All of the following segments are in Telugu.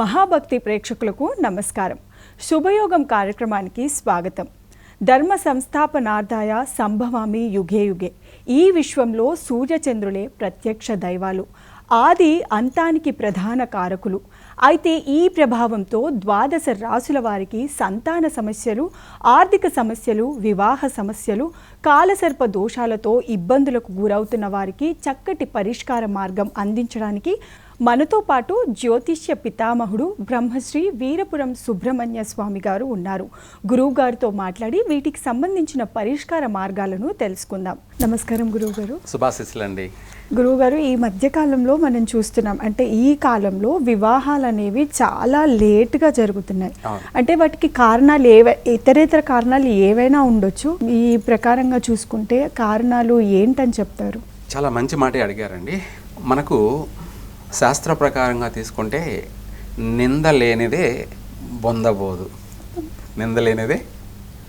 మహాభక్తి ప్రేక్షకులకు నమస్కారం. శుభయోగం కార్యక్రమానికి స్వాగతం. ధర్మ సంస్థాపనార్థాయ సంభవామి యుగే యుగే. ఈ విశ్వంలో సూర్యచంద్రులే ప్రత్యక్ష దైవాలు. ఆది అంతానికి ప్రధాన కారకులు. అయితే ఈ ప్రభావంతో ద్వాదశ రాసుల వారికి సంతాన సమస్యలు ఆర్థిక సమస్యలు వివాహ సమస్యలు కాలసర్ప దోషాలతో ఇబ్బందులకు గురవుతున్న వారికి చక్కటి పరిష్కార మార్గం అందించడానికి మనతో పాటు జ్యోతిష్య పితామహుడు బ్రహ్మశ్రీ వీరపురం సుబ్రహ్మణ్య స్వామి గారు ఉన్నారు. గురువు గారితో మాట్లాడి వీటికి సంబంధించిన పరిష్కార మార్గాలను తెలుసుకుందాం. నమస్కారం గురువు గారు శుభాశిస్సులండి. గురువుగారు ఈ మధ్యకాలంలో మనం చూస్తున్నాం అంటే ఈ కాలంలో వివాహాలు అనేవి చాలా లేట్గా జరుగుతున్నాయి. అంటే వాటికి కారణాలు ఏవై ఇతరేతర కారణాలు ఏవైనా ఉండొచ్చు? ఈ ప్రకారంగా చూసుకుంటే కారణాలు ఏంటని చెప్తారు? చాలా మంచి మాటే అడిగారండి. మనకు శాస్త్ర ప్రకారంగా తీసుకుంటే నింద లేనిదే బొందబోదు. నింద లేనిదే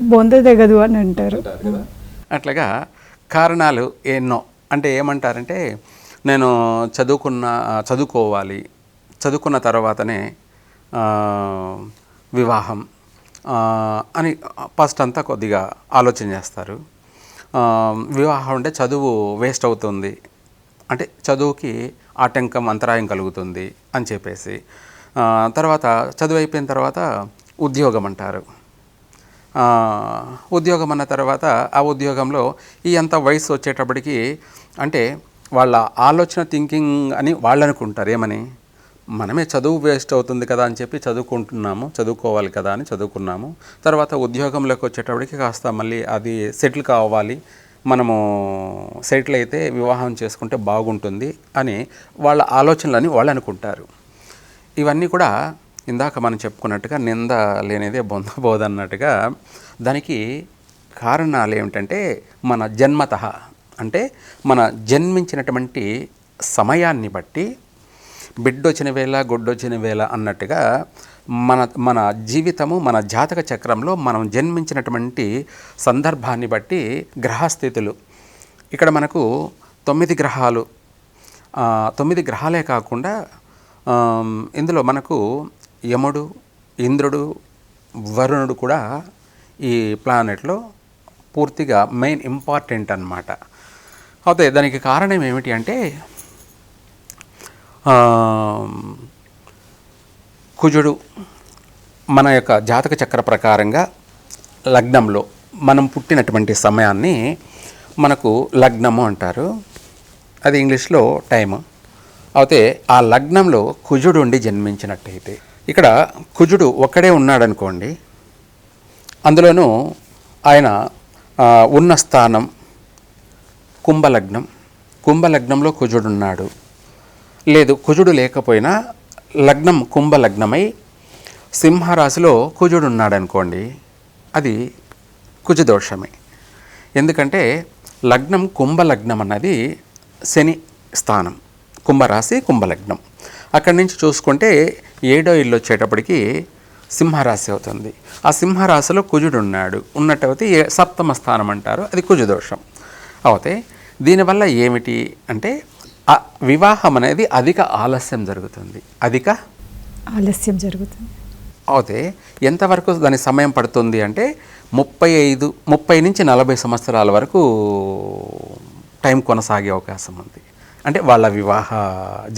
బొంద దిగదు అని అంటారు అట్లాగా కారణాలు ఎన్నో. అంటే ఏమంటారంటే నేను చదువుకున్న చదువుకోవాలి. చదువుకున్న తర్వాతనే ఆ, వివాహం అని ఫస్ట్ అంతా కొద్దిగా ఆలోచన చేస్తారు. ఆ, వివాహం అంటే చదువు వేస్ట్ అవుతుంది. అంటే చదువుకి ఆటంకం అంతరాయం కలుగుతుంది అని చెప్పేసి. తర్వాత చదువు అయిపోయిన తర్వాత ఉద్యోగం అంటారు. ఉద్యోగం అన్న తర్వాత ఆ ఉద్యోగంలో ఈ అంత వయసు వచ్చేటప్పటికి అంటే వాళ్ళ ఆలోచన థింకింగ్ అని వాళ్ళు అనుకుంటారు. ఏమని? మనమే చదువు వేస్ట్ అవుతుంది కదా అని చెప్పి చదువుకుంటున్నాము చదువుకోవాలి కదా అని చదువుకున్నాము. తర్వాత ఉద్యోగంలోకి వచ్చేటప్పటికి కాస్త మళ్ళీ అది సెటిల్ కావాలి మనము సెటిల్ అయితే వివాహం చేసుకుంటే బాగుంటుంది అని వాళ్ళ ఆలోచనలని వాళ్ళు అనుకుంటారు. ఇవన్నీ కూడా ఇందాక మనం చెప్పుకున్నట్టుగా నింద లేనిదే బొందబోదు అన్నట్టుగా దానికి కారణాలు ఏమిటంటే మన జన్మత అంటే మన జన్మించినటువంటి సమయాన్ని బట్టి బిడ్డొచ్చిన వేళ గుడ్డొచ్చిన వేళ అన్నట్టుగా మన మన జీవితము మన జాతక చక్రంలో మనం జన్మించినటువంటి సందర్భాన్ని బట్టి గ్రహస్థితులు. ఇక్కడ మనకు తొమ్మిది గ్రహాలు. తొమ్మిది గ్రహాలే కాకుండా ఇందులో మనకు యముడు ఇంద్రుడు వరుణుడు కూడా ఈ ప్లానెట్లో పూర్తిగా మెయిన్ ఇంపార్టెంట్ అన్నమాట. అయితే దానికి కారణం ఏమిటి అంటే కుజుడు మన యొక్క జాతక చక్ర ప్రకారంగా లగ్నంలో మనం పుట్టినటువంటి సమయాన్ని మనకు లగ్నము అంటారు. అది ఇంగ్లీష్లో టైము. అయితే ఆ లగ్నంలో కుజుడు ఉండి జన్మించినట్టయితే ఇక్కడ కుజుడు ఒక్కడే ఉన్నాడనుకోండి అందులోనూ ఆయన ఉన్న స్థానం కుంభలగ్నం. కుంభలగ్నంలో కుజుడు ఉన్నాడు. లేదు కుజుడు లేకపోయినా లగ్నం కుంభ లగ్నమై సింహరాశిలో కుజుడు ఉన్నాడనుకోండి అది కుజదోషమే. ఎందుకంటే లగ్నం కుంభ లగ్నం అన్నది శని స్థానం. కుంభరాశి కుంభలగ్నం. అక్కడి నుంచి చూసుకుంటే ఏడో ఇల్లు వచ్చేటప్పటికి సింహరాశి అవుతుంది. ఆ సింహరాశిలో కుజుడు ఉన్నాడు. ఉన్నట్టయితే ఏ సప్తమ స్థానం అంటారు అది కుజదోషం. అవుతే దీనివల్ల ఏమిటి అంటే వివాహం అనేది అధిక ఆలస్యం జరుగుతుంది. అధిక? ఆలస్యం జరుగుతుంది. అయితే ఎంతవరకు దాని సమయం పడుతుంది అంటే ముప్పై ఐదు ముప్పై నుంచి నలభై సంవత్సరాల వరకు టైం కొనసాగే అవకాశం ఉంది. అంటే వాళ్ళ వివాహ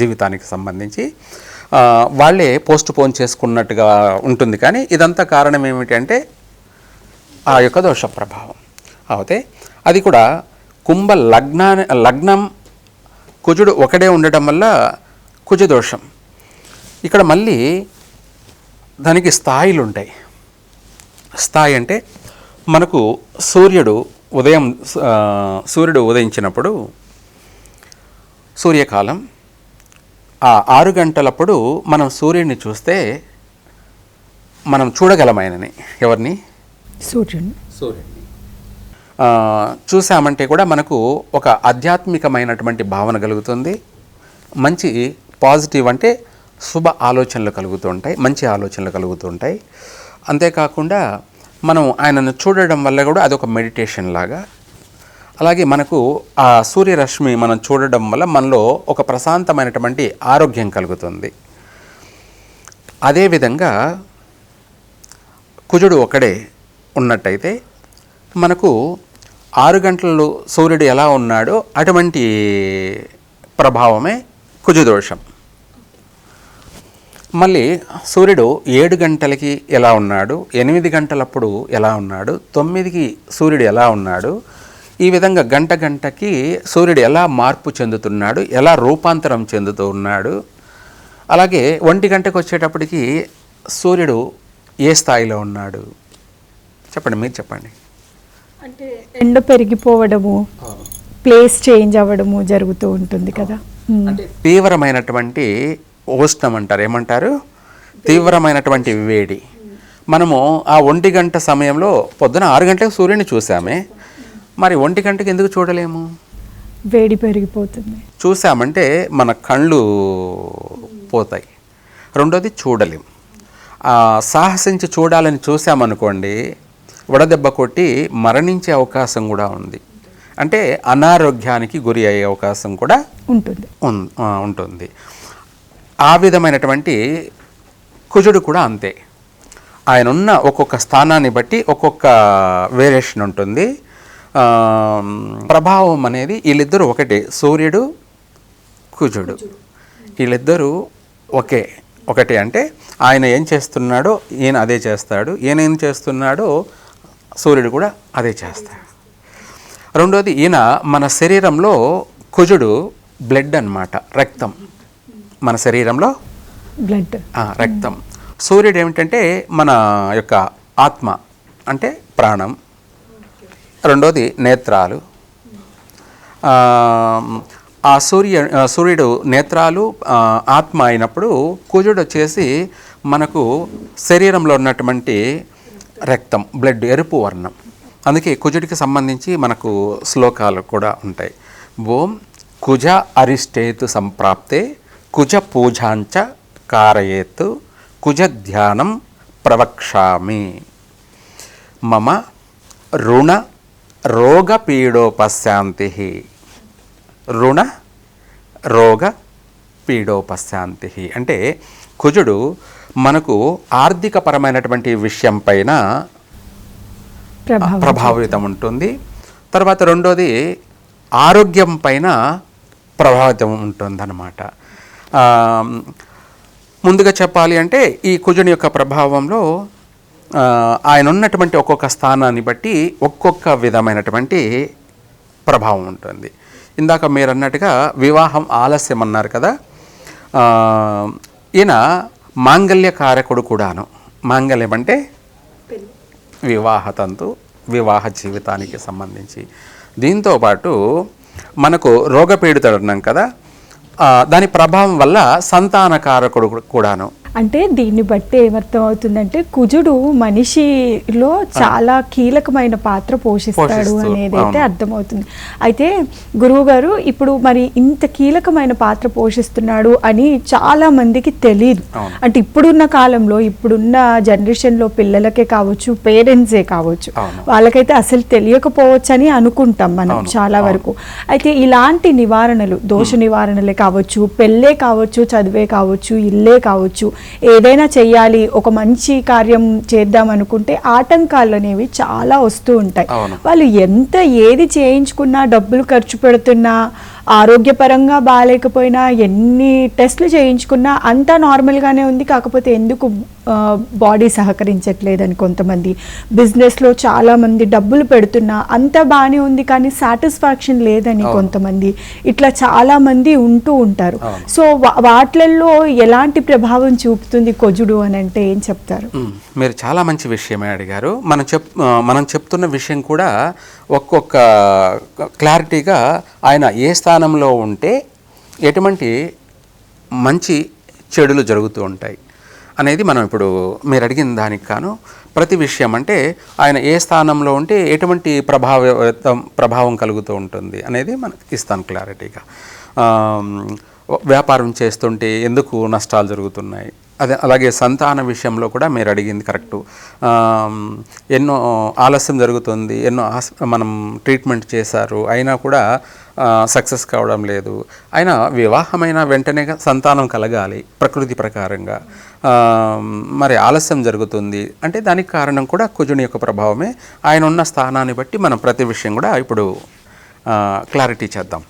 జీవితానికి సంబంధించి వాళ్ళే పోస్ట్ పోన్ చేసుకున్నట్టుగా ఉంటుంది. కానీ ఇదంతా కారణం ఏమిటి అంటే ఆ యొక్క దోష ప్రభావం అయితే అది కూడా కుంభ లగ్నాన్ని లగ్నం కుజుడు ఒకడే ఉండటం వల్ల కుజదోషం. ఇక్కడ మళ్ళీ దానికి స్థాయిలు ఉంటాయి స్థాయి అంటే మనకు సూర్యుడు ఉదయం సూర్యుడు ఉదయించినప్పుడు సూర్యకాలం ఆ ఆరు గంటలప్పుడు మనం సూర్యుడిని చూస్తే మనం చూడగలం ఆయనని ఎవరిని? సూర్యుడు సూర్యుడిని. ఆ, చూసామంటే కూడా మనకు ఒక ఆధ్యాత్మికమైనటువంటి భావన కలుగుతుంది. మంచి పాజిటివ్ అంటే శుభ ఆలోచనలు కలుగుతుంటాయి మంచి ఆలోచనలు కలుగుతుంటాయి అంతేకాకుండా మనం ఆయనను చూడడం వల్ల కూడా అదొక మెడిటేషన్ లాగా. అలాగే మనకు ఆ సూర్యరశ్మి మనం చూడడం వల్ల మనలో ఒక ప్రశాంతమైనటువంటి ఆరోగ్యం కలుగుతుంది. అదేవిధంగా కుజుడు ఒకడే ఉన్నట్టయితే మనకు ఆరు గంటలు సూర్యుడు ఎలా ఉన్నాడో అటువంటి ప్రభావమే కుజదోషం. మళ్ళీ సూర్యుడు ఏడు గంటలకి ఎలా ఉన్నాడు ఎనిమిది గంటలప్పుడు ఎలా ఉన్నాడు తొమ్మిదికి సూర్యుడు ఎలా ఉన్నాడు ఈ విధంగా గంట గంటకి సూర్యుడు ఎలా మార్పు చెందుతున్నాడు ఎలా రూపాంతరం చెందుతూ ఉన్నాడు. అలాగే ఒంటి గంటకు వచ్చేటప్పటికి సూర్యుడు ఏ స్థాయిలో ఉన్నాడు? చెప్పండి మీరు చెప్పండి. అంటే ఎండ పెరిగిపోవడము ప్లేస్ చేంజ్ అవ్వడము జరుగుతూ ఉంటుంది కదా. ఉమ్. తీవ్రమైనటువంటి ఉష్ణం అంటారు ఏమంటారు? తీవ్రమైనటువంటి వేడి. మనము ఆ ఒంటి గంట సమయంలో పొద్దున ఆరు గంటలకు సూర్యుని చూసామే మరి ఒంటి గంటకి ఎందుకు చూడలేము? వేడి పెరిగిపోతుంది. చూసామంటే మన కళ్ళు పోతాయి. రెండోది చూడలేం. ఆ, సాహసించి చూడాలని చూసామనుకోండి వడదెబ్బ కొట్టి మరణించే అవకాశం కూడా ఉంది. అంటే అనారోగ్యానికి గురి అయ్యే అవకాశం కూడా ఉంటుంది. ఉంటుంది. ఆ విధమైనటువంటి కుజుడు కూడా అంతే. ఆయన ఉన్న ఒక్కొక్క స్థానాన్ని బట్టి ఒక్కొక్క వేరియేషన్ ఉంటుంది. ప్రభావం అనేది వీళ్ళిద్దరూ ఒకటే సూర్యుడు కుజుడు. వీళ్ళిద్దరూ ఒకే ఒకటే అంటే ఆయన ఏం చేస్తున్నాడో ఈయన అదే చేస్తాడు ఈయన ఏం చేస్తున్నాడో సూర్యుడు కూడా అదే చేస్తాడు. రెండోది ఈయన మన శరీరంలో కుజుడు బ్లడ్ అన్నమాట రక్తం. మన శరీరంలో బ్లడ్. రక్తం. సూర్యుడు ఏమిటంటే మన యొక్క ఆత్మ అంటే ప్రాణం. రెండోది నేత్రాలు. ఆ, సూర్య సూర్యుడు నేత్రాలు ఆత్మ అయినప్పుడు కుజుడు వచ్చేసి మనకు శరీరంలో ఉన్నటువంటి రక్తం బ్లడ్ ఎరుపు వర్ణం. అందుకే కుజుడికి సంబంధించి మనకు శ్లోకాలు కూడా ఉంటాయి. ఓం కుజ అరిష్టేతు సంప్రాప్తే కుజ పూజాంచ కారయేతు కుజ ధ్యానం ప్రవక్ష్యామి. మమ రుణ రోగపీడోపశాంతి రుణ రోగ పీడోపశాంతి. అంటే కుజుడు మనకు ఆర్థికపరమైనటువంటి విషయం పైన ప్రభావం ప్రభావితం ఉంటుంది. తర్వాత రెండోది ఆరోగ్యం పైన ప్రభావితం ఉంటుందన్నమాట. ముందుగా చెప్పాలి అంటే ఈ కుజుని యొక్క ప్రభావంలో ఆయన ఉన్నటువంటి ఒక్కొక్క స్థానాన్ని బట్టి ఒక్కొక్క విధమైనటువంటి ప్రభావం ఉంటుంది. ఇందాక మీరు అన్నట్టుగా వివాహం ఆలస్యం అన్నారు కదా ఈయన మాంగళ్య కారకుడు కూడాను. మాంగళ్యం అంటే వివాహ తంతు వివాహ జీవితానికి సంబంధించి. దీంతో పాటు మనకు రోగపీడితుడు అన్నాం కదా దాని ప్రభావం వల్ల సంతానకారకుడు కూడాను. అంటే దీన్ని బట్టి ఏమర్థం అవుతుందంటే కుజుడు మనిషిలో చాలా కీలకమైన పాత్ర పోషిస్తాడు పోషిస్తూ, అనేది అయితే. అర్థమవుతుంది అయితే గురువు గారు ఇప్పుడు మరి ఇంత కీలకమైన పాత్ర పోషిస్తున్నాడు అని చాలా మందికి తెలియదు. అంటే ఇప్పుడున్న కాలంలో ఇప్పుడున్న జనరేషన్లో పిల్లలకే కావచ్చు పేరెంట్సే కావచ్చు. వాళ్ళకైతే అసలు తెలియకపోవచ్చు అని అనుకుంటాం మనం చాలా. వరకు అయితే ఇలాంటి నివారణలు దోష నివారణలే కావచ్చు పెళ్ళే కావచ్చు చదివే కావచ్చు ఇల్లే కావచ్చు ఏదైనా చెయ్యాలి ఒక మంచి కార్యం చేద్దాం అనుకుంటే ఆటంకాలు అనేవి చాలా వస్తూ ఉంటాయి. వాళ్ళు ఎంత ఏది చేయించుకున్నా డబ్బులు ఖర్చు పెడుతున్నా ఆరోగ్యపరంగా బాగాలేకపోయినా ఎన్ని టెస్ట్లు చేయించుకున్నా అంతా నార్మల్గానే ఉంది. కాకపోతే ఎందుకు బాడీ సహకరించట్లేదని కొంతమంది. బిజినెస్లో చాలామంది డబ్బులు పెడుతున్నా అంతా బాగానే ఉంది కానీ సాటిస్ఫాక్షన్ లేదని. కొంతమంది. ఇట్లా చాలామంది ఉంటూ ఉంటారు. సో వా- వాట్లల్లో ఎలాంటి ప్రభావం చూపుతుంది కొజుడు అని అంటే ఏం చెప్తారు? మీరు చాలా మంచి విషయమే అడిగారు. మనం చెప్ మనం చెప్తున్న విషయం కూడా ఒక్కొక్క క్లారిటీగా ఆయన ఏ స్థానంలో ఉంటే ఎటువంటి మంచి చెడులు జరుగుతూ ఉంటాయి అనేది మనం ఇప్పుడు మీరు అడిగిన దానికి కాను ప్రతి విషయం అంటే ఆయన ఏ స్థానంలో ఉంటే ఎటువంటి ప్రభావితం ప్రభావం కలుగుతూ ఉంటుంది అనేది మనకి ఇస్తాను క్లారిటీగా. వ్యాపారం చేస్తుంటే ఎందుకు నష్టాలు జరుగుతున్నాయి? అదే అలాగే సంతాన విషయంలో కూడా మీరు అడిగింది కరెక్టు. ఎన్నో ఆలస్యం జరుగుతుంది ఎన్నో మనం ట్రీట్మెంట్ చేశారు అయినా కూడా సక్సెస్ కావడం లేదు. అయినా వివాహమైన వెంటనే సంతానం కలగాలి ప్రకృతి ప్రకారంగా. మరి ఆలస్యం జరుగుతుంది అంటే దానికి కారణం కూడా కుజుని యొక్క ప్రభావమే. ఆయన ఉన్న స్థానాన్ని బట్టి మనం ప్రతి విషయం కూడా ఇప్పుడు క్లారిటీ చేద్దాం.